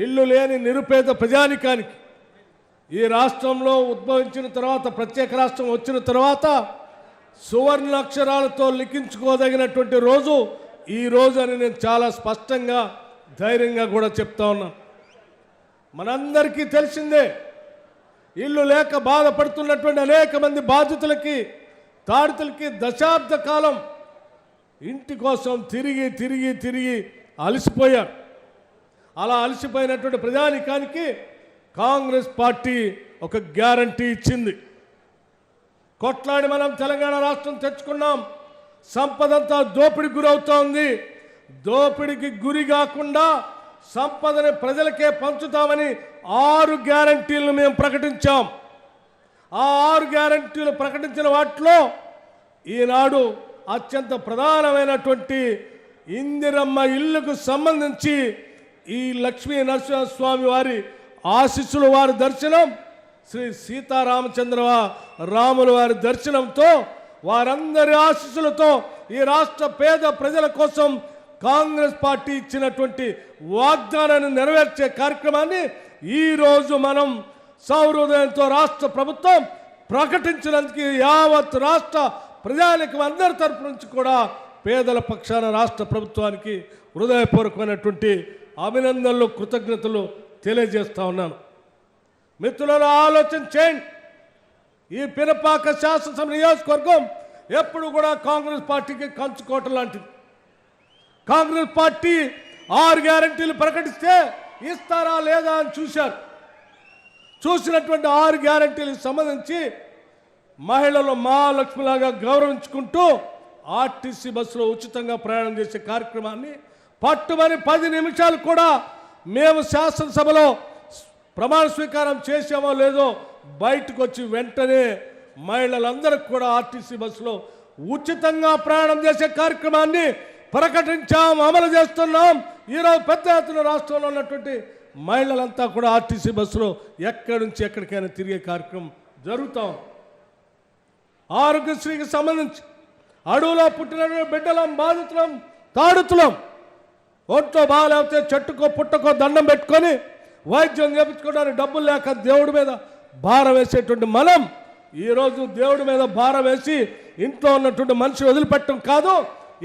ఇల్లు లేని నిరుపేద ప్రజానికానికి ఈ రాష్ట్రంలో ఉద్భవించిన తర్వాత ప్రత్యేక రాష్ట్రం వచ్చిన తర్వాత సువర్ణ అక్షరాలతో లిఖించుకోదగినటువంటి రోజు ఈ రోజు అని నేను చాలా స్పష్టంగా ధైర్యంగా కూడా చెప్తా ఉన్నాను మనందరికీ తెలిసిందే ఇల్లు లేక బాధపడుతున్నటువంటి అనేక మంది బాధితులకి తాడితులకి దశాబ్ద కాలం ఇంటి కోసం తిరిగి తిరిగి తిరిగి అలసిపోయారు. అలా అలసిపోయినటువంటి ప్రజానికానికి కాంగ్రెస్ పార్టీ ఒక గ్యారంటీ ఇచ్చింది. కొట్లాడి మనం తెలంగాణ రాష్ట్రం తెచ్చుకున్నాం. సంపదంతా దోపిడికి గురవుతోంది. దోపిడికి గురి కాకుండా సంపదని ప్రజలకే పంచుతామని ఆరు గ్యారంటీలను మేము ప్రకటించాం. ఆ ఆరు గ్యారంటీలు ప్రకటించిన వాటిలో ఈనాడు అత్యంత ప్రధానమైనటువంటి ఇందిరమ్మ ఇల్లుకు సంబంధించి ఈ లక్ష్మీ నరసింహస్వామి వారి ఆశీస్సులు వారి దర్శనం శ్రీ సీతారామచంద్ర రాముల వారి దర్శనంతో వారందరి ఆశీస్సులతో ఈ రాష్ట్ర పేద ప్రజల కోసం కాంగ్రెస్ పార్టీ ఇచ్చినటువంటి వాగ్దానాన్ని నెరవేర్చే కార్యక్రమాన్ని ఈరోజు మనం సౌహృదయంతో రాష్ట్ర ప్రభుత్వం ప్రకటించినందుకు యావత్ రాష్ట్ర ప్రజానికి అందరి తరపు నుంచి కూడా పేదల పక్షాన రాష్ట్ర ప్రభుత్వానికి హృదయపూర్వకమైనటువంటి అభినందనలు కృతజ్ఞతలు తెలియజేస్తా ఉన్నాను. మిత్రులను ఆలోచన చేయండి. ఈ పినపాక శాసనసభ నియోజకవర్గం ఎప్పుడు కూడా కాంగ్రెస్ పార్టీకి కంచుకోట లాంటిది. కాంగ్రెస్ పార్టీ ఆరు గ్యారంటీలు ప్రకటిస్తే ఇస్తారా లేదా అని చూశారు. చూసినటువంటి ఆరు గ్యారంటీలకు సంబంధించి మహిళలు మహాలక్ష్మిలాగా గౌరవించుకుంటూ ఆర్టీసీ బస్సులో ఉచితంగా ప్రయాణం చేసే కార్యక్రమాన్ని పట్టుమని పది నిమిషాలు కూడా మేము శాసనసభలో ప్రమాణ స్వీకారం చేసామో లేదో బయటకు వచ్చి వెంటనే మహిళలందరికీ కూడా ఆర్టీసీ బస్సులో ఉచితంగా ప్రయాణం చేసే కార్యక్రమాన్ని ప్రకటించాం అమలు చేస్తున్నాం. ఈరోజు పెద్ద ఎత్తున రాష్ట్రంలో ఉన్నటువంటి మహిళలంతా కూడా ఆర్టీసీ బస్సులో ఎక్కడి నుంచి ఎక్కడికైనా తిరిగే కార్యక్రమం జరుగుతాం. ఆరోగ్యశ్రీకి సంబంధించి అడవులో పుట్టిన బిడ్డలం బాధితులం తాడుతులం ఒంట్లో బాగాలేకపోతే చెట్టుకో పుట్టకో దండం పెట్టుకొని వైద్యం చేపించుకోవడానికి డబ్బులు లేక దేవుడి మీద భారం వేసేటువంటి మనం ఈరోజు దేవుడి మీద భారం వేసి ఇంట్లో ఉన్నటువంటి మనిషి వదిలిపెట్టడం కాదు.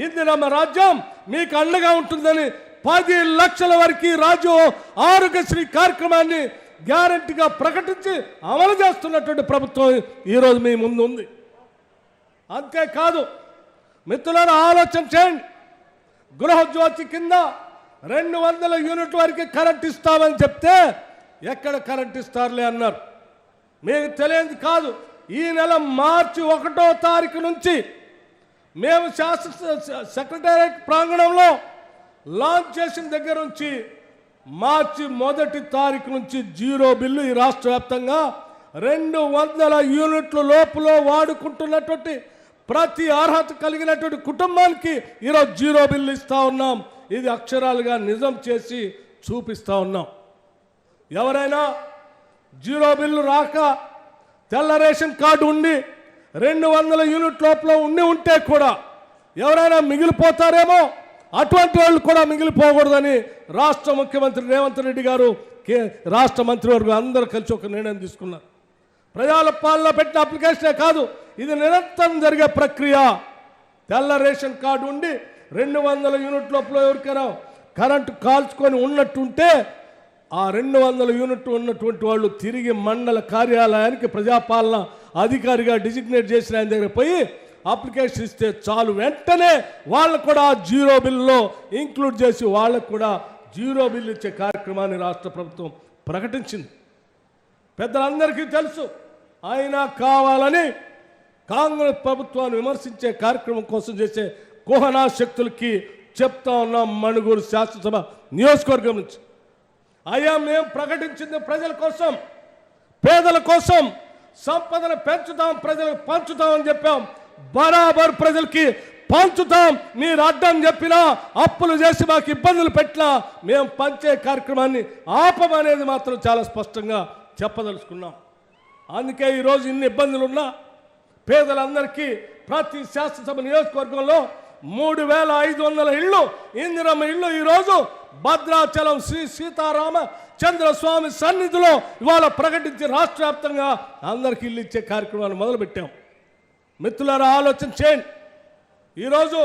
ఇందిరమ్మ రాజ్యం మీకు అండగా ఉంటుందని పది లక్షల వరకు రాజు ఆరోగ్యశ్రీ కార్యక్రమాన్ని గ్యారంటీగా ప్రకటించి అమలు చేస్తున్నటువంటి ప్రభుత్వం ఈరోజు మీ ముందు ఉంది. అంతేకాదు మిత్రులను ఆలోచన చేయండి. గృహజ్యోతి కింద రెండు వందల యూనిట్ వరకు కరెంట్ ఇస్తామని చెప్తే ఎక్కడ కరెంట్ ఇస్తారులే అన్నారు. మీకు తెలియదు కాదు ఈ నెల మార్చి ఒకటో తారీఖు నుంచి మేము శాస్త్ర సెక్రటేరియట్ ప్రాంగణంలో లాంచ్ చేసిన దగ్గర నుంచి మార్చి మొదటి తారీఖు నుంచి జీరో బిల్లు ఈ రాష్ట్ర వ్యాప్తంగా రెండు వందల యూనిట్ల లోపల వాడుకుంటున్నటువంటి ప్రతి అర్హత కలిగినటువంటి కుటుంబానికి ఈరోజు జీరో బిల్లు ఇస్తూ ఉన్నాం. ఇది అక్షరాలుగా నిజం చేసి చూపిస్తూ ఉన్నాం. ఎవరైనా జీరో బిల్లు రాక తెల్ల రేషన్ కార్డు ఉండి రెండు వందల యూనిట్ లోపల ఉండి ఉంటే కూడా ఎవరైనా మిగిలిపోతారేమో అటువంటి వాళ్ళు కూడా మిగిలిపోకూడదని రాష్ట్ర ముఖ్యమంత్రి రేవంత్ రెడ్డి గారు కే రాష్ట్ర మంత్రివర్గం అందరూ కలిసి ఒక నిర్ణయం తీసుకున్నారు. ప్రజల పాలన పెట్టిన అప్లికేషనే కాదు ఇది నిరంతరం జరిగే ప్రక్రియ. తెల్ల రేషన్ కార్డు ఉండి రెండు వందల యూనిట్ లోపల ఎవరికైనా కరెంటు కాల్చుకొని ఉన్నట్టుంటే ఆ రెండు వందల యూనిట్ ఉన్నటువంటి వాళ్ళు తిరిగి మండల కార్యాలయానికి ప్రజాపాలన అధికారిగా డిజిగ్నేట్ చేసిన ఆయన దగ్గర పోయి అప్లికేషన్ ఇస్తే చాలు. వెంటనే వాళ్ళకు కూడా జీరో బిల్లులో ఇంక్లూడ్ చేసి వాళ్ళకు కూడా జీరో బిల్లు ఇచ్చే కార్యక్రమాన్ని రాష్ట్ర ప్రభుత్వం ప్రకటించింది. పెద్దలందరికీ తెలుసు అయినా కావాలని కాంగ్రెస్ ప్రభుత్వాన్ని విమర్శించే కార్యక్రమం కోసం చేసే కుహనా శక్తులకి చెప్తా ఉన్నాం మణుగూరు శాసనసభ నియోజకవర్గం నుంచి. అయ్యా మేము ప్రకటించింది ప్రజల కోసం పేదల కోసం సంపదను పెంచుతాం ప్రజలకు పంచుతామని చెప్పాం. బరాబర్ ప్రజలకి పంచుతాం మీరు అడ్డం చెప్పినా అప్పులు చేసి మాకు ఇబ్బందులు పెట్టినా మేము పంచే కార్యక్రమాన్ని ఆపమనేది మాత్రం చాలా స్పష్టంగా చెప్పదలుచుకున్నాం. అందుకే ఈరోజు ఇన్ని ఇబ్బందులున్నా పేదలందరికీ ప్రతి శాసనసభ నియోజకవర్గంలో మూడు వేల ఐదు వందల ఇళ్ళు ఇందిరమ్మ ఇళ్ళు ఈరోజు భద్రాచలం శ్రీ సీతారామ చంద్రస్వామి సన్నిధిలో ఇవాళ ప్రకటించి రాష్ట్ర వ్యాప్తంగా అందరికీ ఇల్లు ఇచ్చే కార్యక్రమాన్ని మొదలుపెట్టాం. మిత్రులారా ఆలోచన చేయండి. ఈరోజు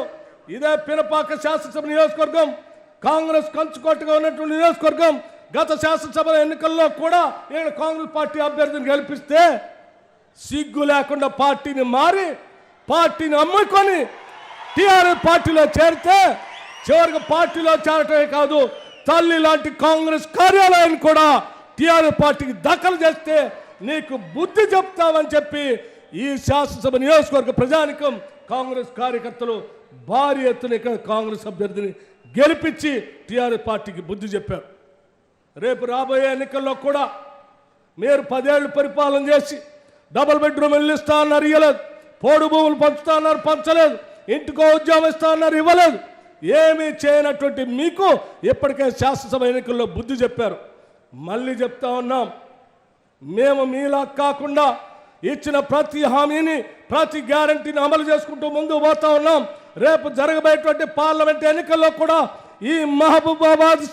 ఇదే పినపాక శాసనసభ నియోజకవర్గం కాంగ్రెస్ కంచుకోటగా ఉన్నటువంటి నియోజకవర్గం గత శాసనసభ ఎన్నికల్లో కూడా నేను కాంగ్రెస్ పార్టీ అభ్యర్థిని గెలిపిస్తే సిగ్గు లేకుండా పార్టీని మారి పార్టీని అమ్ముకొని టీఆర్ఎస్ పార్టీలో చేరితే చివరికి పార్టీలో చేరటమే కాదు తల్లి లాంటి కాంగ్రెస్ కార్యాలయాన్ని కూడా టీఆర్ఎస్ పార్టీకి దఖలు చేస్తే నీకు బుద్ధి చెప్తామని చెప్పి ఈ శాసనసభ నియోజకవర్గ ప్రజానికం కాంగ్రెస్ కార్యకర్తలు భారీ ఎత్తున ఇక్కడ కాంగ్రెస్ అభ్యర్థిని గెలిపించి టీఆర్ఎస్ పార్టీకి బుద్ధి చెప్పారు. రేపు రాబోయే ఎన్నికల్లో కూడా మీరు పదేళ్ళు పరిపాలన చేసి డబుల్ బెడ్రూమ్ ఇల్లు ఇస్తా అన్నారు ఇవ్వలేదు పోడు భూములు పంచుతా అన్నారు పంచలేదు. ఇంటికో ఉద్యోగం ఇస్తా అన్నారు ఇవ్వలేదు. ఏమీ చేయనటువంటి మీకు ఇప్పటికే శాసనసభ ఎన్నికల్లో బుద్ధి చెప్పారు. మళ్ళీ చెప్తా ఉన్నాం. మేము మీలా కాకుండా ఇచ్చిన ప్రతి హామీని ప్రతి గ్యారంటీని అమలు చేసుకుంటూ ముందు పోతా ఉన్నాం. రేపు జరగబోయేటువంటి పార్లమెంట్ ఎన్నికల్లో కూడా ఈ మహబూబాబాద్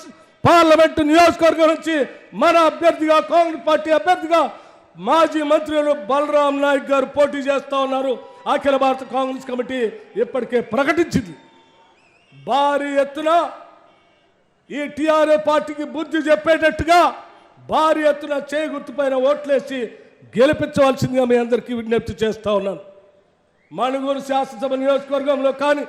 పార్లమెంటు నియోజకవర్గం నుంచి మన అభ్యర్థిగా కాంగ్రెస్ పార్టీ అభ్యర్థిగా మాజీ మంత్రులు బలరాం నాయక్ గారు పోటీ చేస్తూ ఉన్నారు. అఖిల భారత కాంగ్రెస్ కమిటీ ఇప్పటికే ప్రకటించింది. భారీ ఎత్తున ఈ టీఆర్ఏ పార్టీకి బుద్ధి చెప్పేటట్టుగా భారీ ఎత్తున చేయి గుర్తుపైన ఓట్లేసి గెలిపించవలసిందిగా మీ అందరికీ విజ్ఞప్తి చేస్తూ ఉన్నాను. మణుగూరు శాసనసభ నియోజకవర్గంలో కానీ